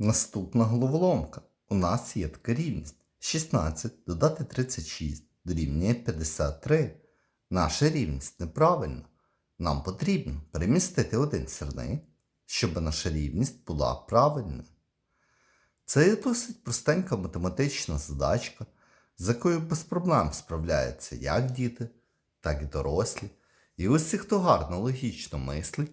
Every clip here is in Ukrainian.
Наступна головоломка. У нас є така рівність. 16 додати 36 дорівнює 53. Наша рівність неправильна. Нам потрібно перемістити один сірник, щоб наша рівність була правильною. Це є досить простенька математична задачка, з якою без проблем справляються як діти, так і дорослі. І усі, хто гарно логічно мислить,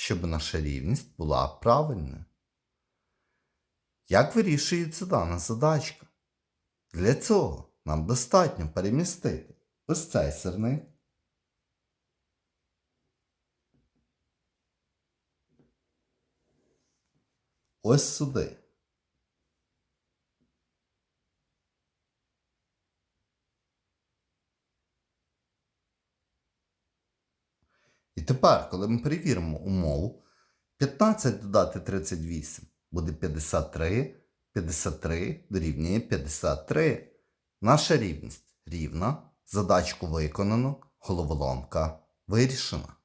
щоб наша рівність була правильною. Як вирішується дана задачка? Для цього нам достатньо перемістити ось цей сирник. Ось сюди. І тепер, коли ми перевіримо умову, 15 додати 38 буде 53, 53 дорівнює 53. Наша рівність рівна, задачку виконано, головоломка вирішена.